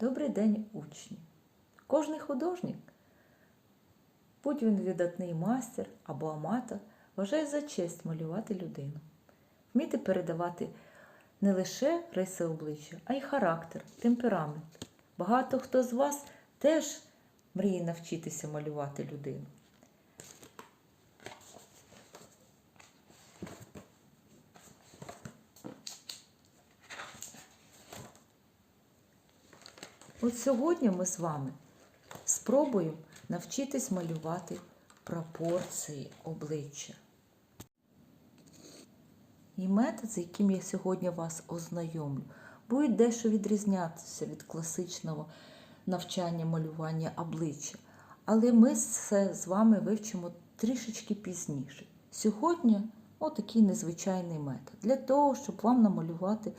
Добрий день, учні! Кожний художник, будь він видатний майстер або аматор, вважає за честь малювати людину, вміти передавати не лише риси обличчя, а й характер, темперамент. Багато хто з вас теж мріє навчитися малювати людину. От сьогодні ми з вами спробуємо навчитись малювати пропорції обличчя. І метод, з яким я сьогодні вас ознайомлю, буде дещо відрізнятися від класичного навчання малювання обличчя. Але ми це з вами вивчимо трішечки пізніше. Сьогодні отакий незвичайний метод. Для того, щоб вам намалювати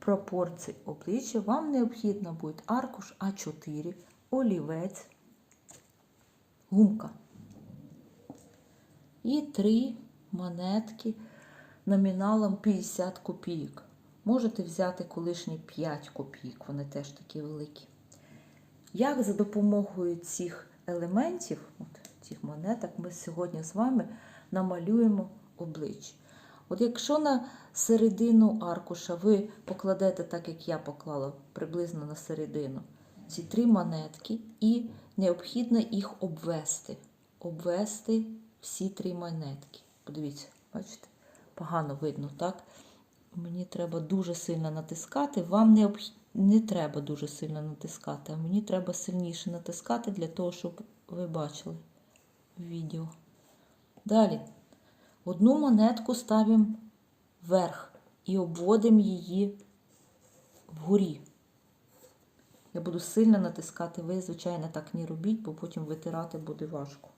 пропорції обличчя, вам необхідно буде аркуш А4, олівець, гумка. І три монетки номіналом 50 копійок. Можете взяти колишні 5 копійок, вони теж такі великі. Як за допомогою цих елементів, от цих монеток, ми сьогодні з вами намалюємо обличчя. От якщо на середину аркуша ви покладете, так як я поклала, приблизно на середину, ці три монетки, і необхідно їх обвести. Обвести всі три монетки. Подивіться, бачите? Погано видно, так? Мені треба дуже сильно натискати. Вам не, не треба дуже сильно натискати, а мені треба сильніше натискати для того, щоб ви бачили відео. Далі. Одну монетку ставимо вверх і обводимо її вгорі. Я буду сильно натискати, ви, звичайно, так не робіть, бо потім витирати буде важко.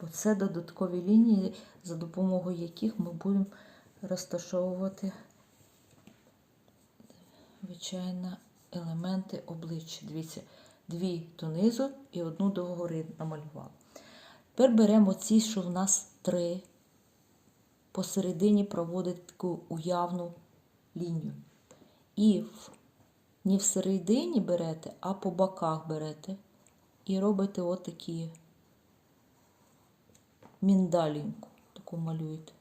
Бо це додаткові лінії, за допомогою яких ми будемо розташовувати, звичайно, елементи обличчя. Дивіться, дві донизу і одну догори намалювала. Тепер беремо ці, що в нас три. Посередині проводить таку уявну лінію. І не в середині берете, а по боках берете. І робите отакі міндалінку, таку малюєте.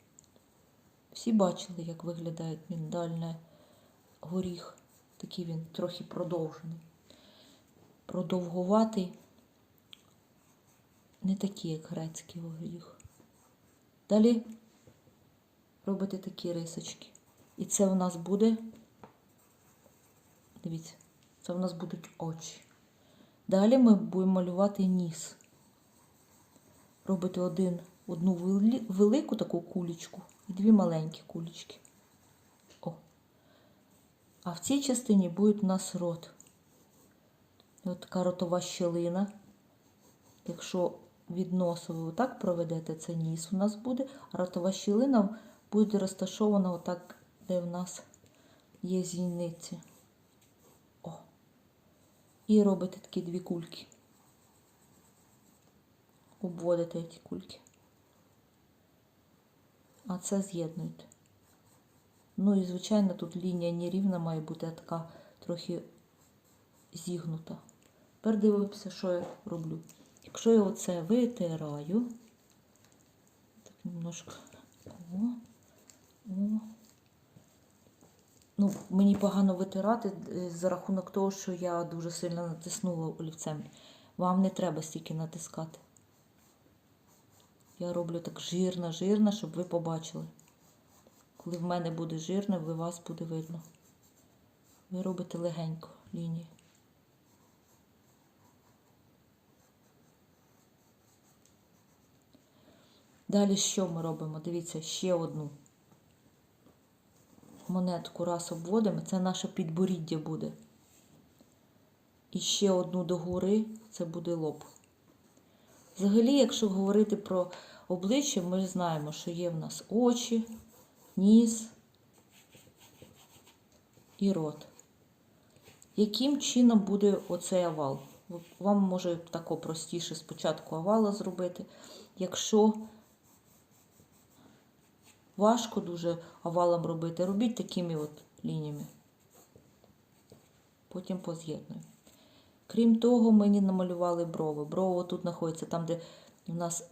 Всі бачили, як виглядає міндальний горіх. Такий він трохи продовжений. Продовгуватий, не такий, як грецький горіх. Далі робите такі рисочки. І це у нас буде, дивіться, це у нас будуть очі. Далі ми будемо малювати ніс. Робите один, одну велику таку кулечку і дві маленькі кулечки. О. А в цій частині буде у нас рот. Ось така ротова щелина. Якщо від носу ви отак проведете, це ніс у нас буде, а ротова щілина буде розташована отак, де в нас є зійниці. О. І робите такі дві кульки. Обводите ці кульки. А це з'єднуєте. Ну і, звичайно, тут лінія не рівна має бути, а така трохи зігнута. Тепер дивимося, що я роблю. Якщо я оце витираю, так немножко. О. Ну, мені погано витирати за рахунок того, що я дуже сильно натиснула олівцем. Вам не треба стільки натискати. Я роблю так жирно-жирно, щоб ви побачили. Коли в мене буде жирно, ви вас буде видно. Ви робите легенько лінії. Далі що ми робимо? Дивіться, ще одну монетку раз обводимо, це наше підборіддя буде. І ще одну догори, це буде лоб. Взагалі, якщо говорити про обличчя, ми знаємо, що є в нас очі, ніс і рот. Яким чином буде оцей овал? Вам може тако простіше спочатку овала зробити. Якщо важко дуже овалом робити, робіть такими от лініями. потім поз'єдную. Крім того, мені намалювали брови. Брови тут знаходяться там, де у нас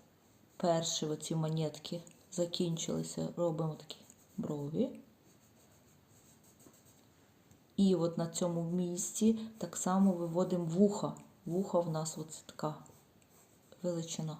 перші оці монетки закінчилися. Робимо такі брові. І от на цьому місці так само виводимо вуха. Вуха в нас ось така величина.